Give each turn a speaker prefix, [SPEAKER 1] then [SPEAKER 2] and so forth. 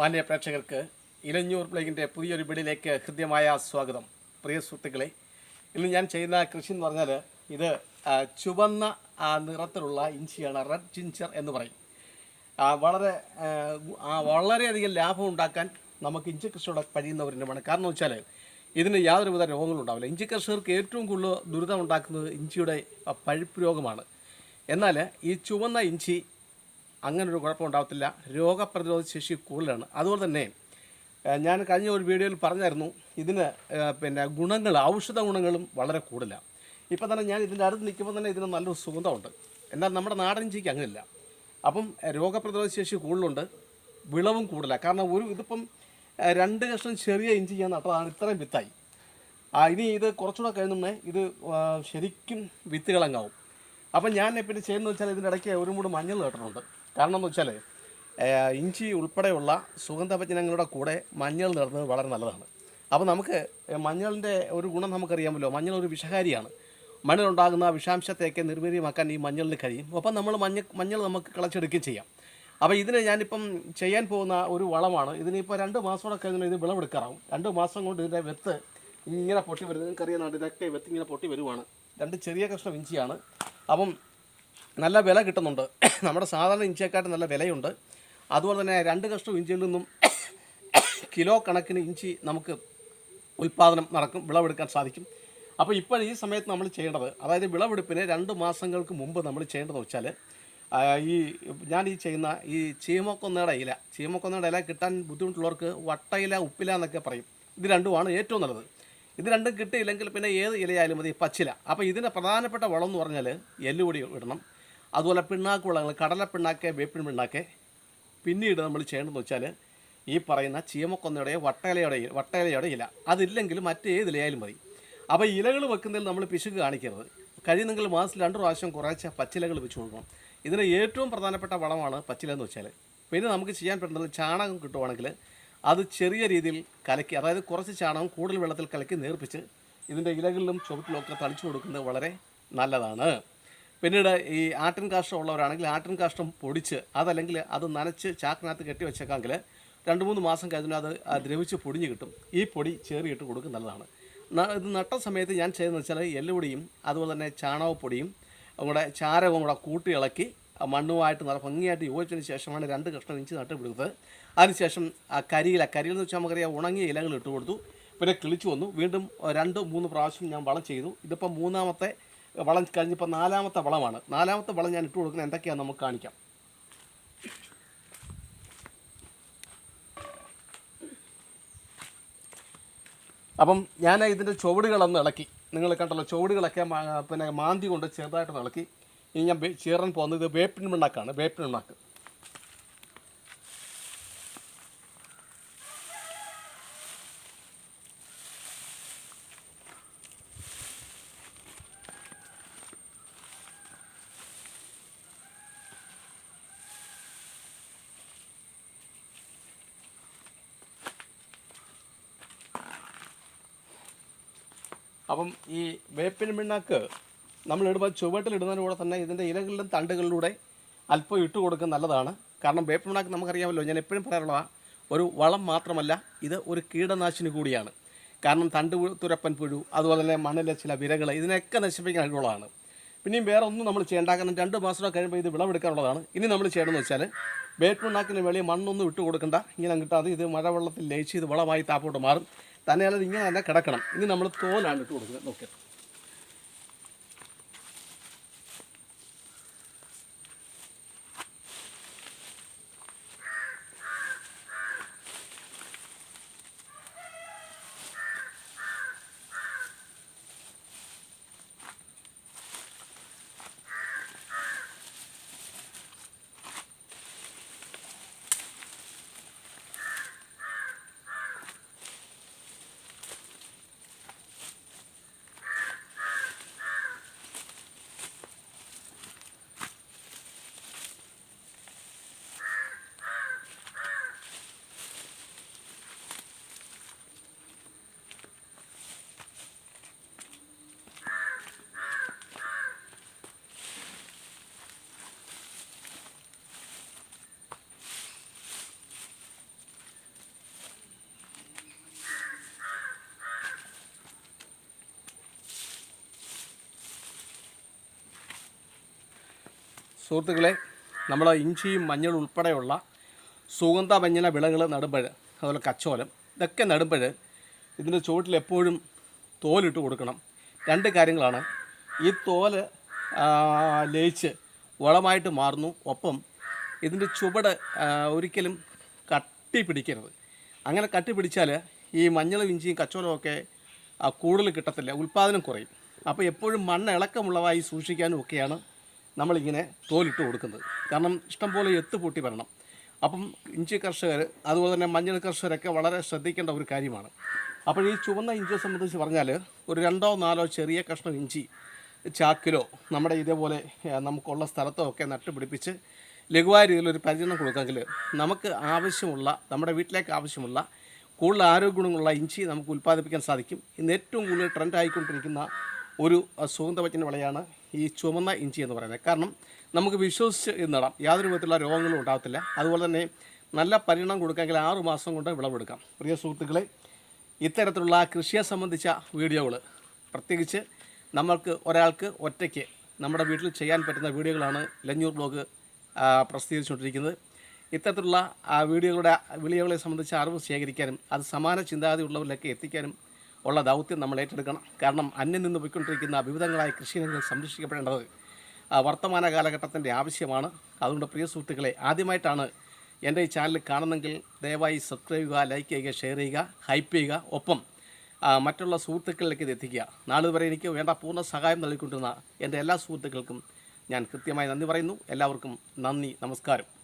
[SPEAKER 1] മാന്യ പ്രേക്ഷകർക്ക് ഇലഞ്ഞൂർ പ്ലേഗിന്റെ പുതിയൊരു വീടിലേക്ക് ഹൃദ്യമായ സ്വാഗതം. പ്രിയ സുഹൃത്തുക്കളെ ഇന്ന് ഞാൻ ചെയ്യുന്ന കൃഷി എന്ന് പറഞ്ഞാൽ ഇത് ചുവന്ന നിറത്തിലുള്ള ഇഞ്ചിയാണ് റെഡ് ജിഞ്ചർ എന്ന് പറയും. വളരെ വളരെയധികം ലാഭം ഉണ്ടാക്കാൻ നമുക്ക് ഇഞ്ചി കൃഷിയോടെ കഴിയുന്ന ഒരു ഇനമാണ് കാരണം വെച്ചാൽ ഇതിന് യാതൊരുവിധ രോഗങ്ങളും ഉണ്ടാവില്ല. ഇഞ്ചി കർഷകർക്ക് ഏറ്റവും കൂടുതൽ ദുരിതം ഉണ്ടാക്കുന്നത് ഇഞ്ചിയുടെ പഴുപ്പ് രോഗമാണ്. എന്നാൽ ഈ ചുവന്ന ഇഞ്ചി അങ്ങനൊരു കുഴപ്പമുണ്ടാകത്തില്ല രോഗപ്രതിരോധ ശേഷി കൂടുതലാണ്. അതുപോലെ തന്നെ ഞാൻ കഴിഞ്ഞ ഒരു വീഡിയോയിൽ പറഞ്ഞായിരുന്നു ഇതിന് പിന്നെ ഗുണങ്ങൾ ഔഷധ ഗുണങ്ങളും വളരെ കൂടുതലാണ് ഇപ്പം തന്നെ ഞാൻ ഇതിന്റെ അടുത്ത് നിൽക്കുമ്പോൾ തന്നെ ഇതിന് നല്ലൊരു സുഗന്ധമുണ്ട്. എന്നാൽ നമ്മുടെ നാടൻ ചീക്ക് അങ്ങനെയില്ല. അപ്പം രോഗപ്രതിരോധ ശേഷി കൂടുതലുണ്ട്. വിളവും കൂടുതലാണ് കാരണം ഒരു ഇതിപ്പം രണ്ട് കഷ്ണം ചെറിയ ഇഞ്ചി ഞാൻ നട്ടതാണ്. ഇത്രയും വിത്തായി. ആ ഇനി ഇത് കുറച്ചുകൂടെ കഴിയുന്നേ ഇത് ശരിക്കും വിത്തുകളങ്ങാവും അപ്പം ഞാൻ പിന്നെ ചെയ്യുന്നത് വെച്ചാൽ ഇതിന്റെ ഇടയ്ക്ക് ഒരു മൂട് മഞ്ഞൾ കേട്ടിട്ടുണ്ട് കാരണം എന്ന് വെച്ചാൽ ഇഞ്ചി ഉൾപ്പെടെയുള്ള സുഗന്ധവ്യഞ്ജനങ്ങളുടെ കൂടെ മഞ്ഞൾ നേടുന്നത് വളരെ നല്ലതാണ്. അപ്പോൾ നമുക്ക് മഞ്ഞളിന്റെ ഒരു ഗുണം നമുക്കറിയാമല്ലോ. മഞ്ഞൾ ഒരു വിഷകാരിയാണ്. മണ്ണിലുണ്ടാകുന്ന വിഷാംശത്തെയൊക്കെ നിർവീര്യമാക്കാൻ ഈ മഞ്ഞളിന് കഴിയും. അപ്പം നമ്മൾ മഞ്ഞ മഞ്ഞൾ നമുക്ക് കളച്ചെടുക്കുകയും ചെയ്യാം. അപ്പോൾ ഇതിന് ഞാനിപ്പം ചെയ്യാൻ പോകുന്ന ഒരു വളമാണ്. ഇതിനിപ്പോൾ രണ്ട് മാസത്തോടെ കഴിഞ്ഞാൽ ഇത് വിളവെടുക്കാറാവും. രണ്ട് മാസം കൊണ്ട് ഇതിന്റെ വെത്ത് ഇങ്ങനെ പൊട്ടി വരുന്നത്. നിങ്ങൾക്കറിയാം ഇതൊക്കെ വെത്ത് ഇങ്ങനെ പൊട്ടി വരുവാണ്. രണ്ട് ചെറിയ കഷ്ണം ഇഞ്ചിയാണ്. അപ്പം നല്ല വില കിട്ടുന്നുണ്ട്. നമ്മുടെ സാധാരണ ഇഞ്ചിയെക്കാട്ടും നല്ല വിലയുണ്ട്. അതുപോലെ തന്നെ രണ്ട് കഷ്ണം ഇഞ്ചിയിൽ നിന്നും കിലോ കണക്കിന് ഇഞ്ചി നമുക്ക് ഉൽപ്പാദനം നടക്കും വിളവെടുക്കാൻ സാധിക്കും. അപ്പോൾ ഇപ്പോൾ ഈ സമയത്ത് നമ്മൾ ചെയ്യേണ്ടത് അതായത് വിളവെടുപ്പിന് രണ്ട് മാസങ്ങൾക്ക് മുമ്പ് നമ്മൾ ചെയ്യേണ്ടത് വെച്ചാൽ ഈ ഞാൻ ഈ ചെയ്യുന്ന ഈ ചീമക്കൊന്നയുടെ ഇല ചീമക്കൊന്നയുടെ ഇല കിട്ടാൻ ബുദ്ധിമുട്ടുള്ളവർക്ക് വട്ടയില ഉപ്പില എന്നൊക്കെ പറയും. ഇത് രണ്ടുമാണ് ഏറ്റവും നല്ലത്. ഇത് രണ്ടും കിട്ടിയില്ലെങ്കിൽ പിന്നെ ഏത് ഇലയായാലും മതി? പച്ചില. അപ്പോൾ ഇതിന്റെ പ്രധാനപ്പെട്ട വളം എന്ന് പറഞ്ഞാൽ എല്ലുപൊടി ഇടണം. അതുപോലെ പിണ്ണാക്ക് വളങ്ങൾ കടല പിണ്ണാക്ക് വേപ്പിൻ പിണ്ണാക്ക്. പിന്നീട് നമ്മൾ ചെയ്യേണ്ടതെന്ന് വെച്ചാൽ ഈ പറയുന്ന ചീമക്കൊന്നയുടെ വട്ടയിലയുടെ വട്ടയിലയുടെ ഇല. അതില്ലെങ്കിൽ മറ്റേത് ഇലയായാലും മതി. അപ്പോൾ ഇലകൾ വെക്കുന്നതിൽ നമ്മൾ പിശുക്ക് കാണിക്കരുത്. കഴിയുന്നെങ്കിൽ മാസത്തിൽ രണ്ട് പ്രാവശ്യം കുറേശ്ശെ പച്ചിലകൾ വെച്ച് കൊടുക്കണം. ഇതിന് ഏറ്റവും പ്രധാനപ്പെട്ട വളമാണ് പച്ചില എന്ന് വെച്ചാൽ. പിന്നെ നമുക്ക് ചെയ്യാൻ പറ്റുന്നത് ചാണകം കിട്ടുവാണെങ്കിൽ അത് ചെറിയ രീതിയിൽ കലക്കി അതായത് കുറച്ച് ചാണകം കൂടുതൽ വെള്ളത്തിൽ കലക്കി നേർപ്പിച്ച് ഇതിന്റെ ഇലകളിലും ചുവട്ടിലും ഒക്കെ തളിച്ചു കൊടുക്കുന്നത് വളരെ നല്ലതാണ്. പിന്നീട് ഈ ആട്ടിൻ കാഷ്ടം ഉള്ളവരാണെങ്കിൽ ആട്ടിൻ കാഷ്ടം പൊടിച്ച് അതല്ലെങ്കിൽ അത് നനച്ച് ചാക്കിനകത്ത് കെട്ടി വെച്ചേക്കാമെങ്കിൽ രണ്ട് മൂന്ന് മാസം കഴിഞ്ഞാൽ അത് ദ്രവിച്ച് പൊടിഞ്ഞ് കിട്ടും. ഈ പൊടി ചേറിയിട്ട് കൊടുക്കും നല്ലതാണ്. ഇത് നട്ട സമയത്ത് ഞാൻ ചെയ്തെന്ന് വെച്ചാൽ എല്ലുപൊടിയും അതുപോലെ തന്നെ ചാണകപ്പൊടിയും കൂടെ ചാരവും കൂടെ കൂട്ടി ഇളക്കി മണ്ണുമായിട്ട് നല്ല ഭംഗിയായിട്ട് യോജിച്ചതിന് ശേഷമാണ് രണ്ട് കഷ്ണം ഇഞ്ചി നട്ടുപിടുത്തത് അതിനുശേഷം ആ കരിയില കരിയിൽ എന്ന് വെച്ചാൽ നമുക്കറിയാം ഉണങ്ങിയ ഇലകൾ ഇട്ട് കൊടുത്തു. പിന്നെ കിളിച്ചു വന്നു. വീണ്ടും രണ്ട് മൂന്ന് പ്രാവശ്യം ഞാൻ വളം ചെയ്തു. ഇതിപ്പോൾ മൂന്നാമത്തെ വളം കഴിഞ്ഞിപ്പോൾ നാലാമത്തെ വളമാണ്. നാലാമത്തെ വളം ഞാൻ ഇട്ട് കൊടുക്കുന്നത് എന്തൊക്കെയാണെന്ന് നമുക്ക് കാണിക്കാം. അപ്പം ഞാൻ ഇതിന്റെ ചുവടുകളൊന്ന് ഇളക്കി. നിങ്ങൾ കണ്ടല്ലോ ചുവടുകളൊക്കെ പിന്നെ മാന്തി കൊണ്ട് ചെറുതായിട്ട് ഇളക്കി. ഇനി ഞാൻ ചേറാൻ പോകുന്നത് വേപ്പിൻ പിണ്ണാക്കാണ് വേപ്പിൻ പിണ്ണാക്ക്. അപ്പം ഈ വേപ്പിൻ മിണ്ണാക്ക് നമ്മൾ ഇടുമ്പോൾ ചുവട്ടിലിടുന്നതിന് കൂടെ തന്നെ ഇതിന്റെ ഇലകളിലും തണ്ടുകളിലൂടെ അല്പം ഇട്ട് കൊടുക്കുന്നത് നല്ലതാണ്. കാരണം വേപ്പിൻ പിണ്ണാക്ക് നമുക്കറിയാമല്ലോ ഞാൻ എപ്പോഴും പറയാറുള്ളതാണ് ഒരു വളം മാത്രമല്ല ഇത് ഒരു കീടനാശിനി കൂടിയാണ്. കാരണം തണ്ട് തുരപ്പൻ പുഴു അതുപോലെ തന്നെ മണ്ണിലെ ചില വിരകൾ ഇതിനൊക്കെ നശിപ്പിക്കാൻ കഴിവുള്ളതാണ്. പിന്നെയും വേറെ ഒന്നും നമ്മൾ ചെയ്യേണ്ട കാരണം രണ്ട് മാസം കഴിയുമ്പോൾ ഇത് വിളവെടുക്കാനുള്ളതാണ്. ഇനി നമ്മൾ ചെയ്യണമെന്ന് വെച്ചാൽ വേപ്പിണ്ണാക്കിന് വെളിയിൽ മണ്ണൊന്നും ഇട്ട് കൊടുക്കണ്ട ഇങ്ങനെ കിട്ടാതെ ഇത് മഴവെള്ളത്തിൽ ലയിച്ച് ഇത് വളമായി താപ്പോട്ട് മാറും. തന്നെയല്ല ഇത് ഇങ്ങനെ തന്നെ കിടക്കണം. ഇനി നമ്മൾ തോലാണ് ഇട്ട് കൊടുക്കുന്നത് നോക്കി സുഹൃത്തുക്കളെ നമ്മൾ ഇഞ്ചിയും മഞ്ഞളും ഉൾപ്പെടെയുള്ള സുഗന്ധവ്യഞ്ജന വിളകൾ നടുമ്പോൾ അതുപോലെ കച്ചോലം ഇതൊക്കെ നടുമ്പോൾ ഇതിന്റെ ചുവട്ടിൽ എപ്പോഴും തോലിട്ട് കൊടുക്കണം. രണ്ട് കാര്യങ്ങളാണ്. ഈ തോൽ ലയിച്ച് വളമായിട്ട് മാറുന്നു. ഒപ്പം ഇതിന്റെ ചുവട് ഒരിക്കലും കട്ടി പിടിക്കരുത്. അങ്ങനെ കട്ടി പിടിച്ചാൽ ഈ മഞ്ഞളും ഇഞ്ചിയും കച്ചോലമൊക്കെ കൂടുതൽ കിട്ടത്തില്ല. ഉൽപ്പാദനം കുറയും. അപ്പോൾ എപ്പോഴും മണ്ണ് ഇളക്കമുള്ളതായി സൂക്ഷിക്കാനും ഒക്കെയാണ് നമ്മളിങ്ങനെ തോലിട്ട് കൊടുക്കുന്നത്. കാരണം ഇഷ്ടംപോലെ എത്ത് പൊട്ടി വരണം. അപ്പം ഇഞ്ചി കർഷകർ അതുപോലെ തന്നെ മഞ്ഞൾ കർഷകരൊക്കെ വളരെ ശ്രദ്ധിക്കേണ്ട ഒരു കാര്യമാണ്. അപ്പോൾ ഈ ചുവന്ന ഇഞ്ചിയെ സംബന്ധിച്ച് പറഞ്ഞാൽ ഒരു രണ്ടോ നാലോ ചെറിയ കഷ്ണം ഇഞ്ചി ചാക്കിലോ നമ്മുടെ ഇതേപോലെ നമുക്കുള്ള സ്ഥലത്തോ ഒക്കെ നട്ടുപിടിപ്പിച്ച് ലഘുവായ രീതിയിൽ ഒരു പരിചരണം കൊടുക്കാമെങ്കിൽ നമുക്ക് ആവശ്യമുള്ള നമ്മുടെ വീട്ടിലേക്ക് ആവശ്യമുള്ള കൂടുതൽ ആരോഗ്യഗുണങ്ങളുള്ള ഇഞ്ചി നമുക്ക് ഉൽപ്പാദിപ്പിക്കാൻ സാധിക്കും. ഇന്ന് ഏറ്റവും കൂടുതൽ ട്രെൻഡ് ആയിക്കൊണ്ടിരിക്കുന്ന ഒരു സുഗന്ധവചന വിളയാണ് ഈ ചുമന്ന ഇഞ്ചി എന്ന് പറയുന്നത്. കാരണം നമുക്ക് വിശ്വസിച്ച് ഇത് നടാം. യാതൊരു വിധത്തിലുള്ള രോഗങ്ങളും ഉണ്ടാകത്തില്ല. അതുപോലെ തന്നെ നല്ല പരിണാമം കൊടുക്കാമെങ്കിൽ ആറു മാസം കൊണ്ട് വിളവെടുക്കാം പ്രിയ സുഹൃത്തുക്കളെ ഇത്തരത്തിലുള്ള കൃഷിയെ സംബന്ധിച്ച വീഡിയോകൾ പ്രത്യേകിച്ച് നമ്മൾക്ക് ഒരാൾക്ക് ഒറ്റയ്ക്ക് നമ്മുടെ വീട്ടിൽ ചെയ്യാൻ പറ്റുന്ന വീഡിയോകളാണ് ലഞ്ഞൂർ ബ്ലോഗ് പ്രസിദ്ധീകരിച്ചുകൊണ്ടിരിക്കുന്നത്. ഇത്തരത്തിലുള്ള വീഡിയോകളുടെ വീഡിയോകളെ സംബന്ധിച്ച് അറിവ് ശേഖരിക്കാനും അത് സമാന ചിന്താഗതിയുള്ളവരിലേക്ക് എത്തിക്കാനും ഉള്ള ദൗത്യം നമ്മൾ ഏറ്റെടുക്കണം. കാരണം അന്യം നിന്ന് പോയിക്കൊണ്ടിരിക്കുന്ന വിവിധങ്ങളായ കൃഷിയിനങ്ങൾ സംരക്ഷിക്കപ്പെടേണ്ടത് വർത്തമാന കാലഘട്ടത്തിന്റെ ആവശ്യമാണ്. അതുകൊണ്ട് പ്രിയ സുഹൃത്തുക്കളെ ആദ്യമായിട്ടാണ് എന്റെ ഈ ചാനൽ കാണുന്നെങ്കിൽ ദയവായി സബ്സ്ക്രൈബ് ചെയ്യുക ലൈക്ക് ചെയ്യുക ഷെയർ ചെയ്യുക ഹൈപ്പ് ചെയ്യുക. ഒപ്പം മറ്റുള്ള സുഹൃത്തുക്കളിലേക്ക് ഇത് എത്തിക്കുക. നാളുവരെ എനിക്ക് വേണ്ട പൂർണ സഹായം നൽകിക്കൊണ്ടിരുന്ന എന്റെ എല്ലാ സുഹൃത്തുക്കൾക്കും ഞാൻ കൃത്യമായി നന്ദി പറയുന്നു. എല്ലാവർക്കും നന്ദി നമസ്കാരം.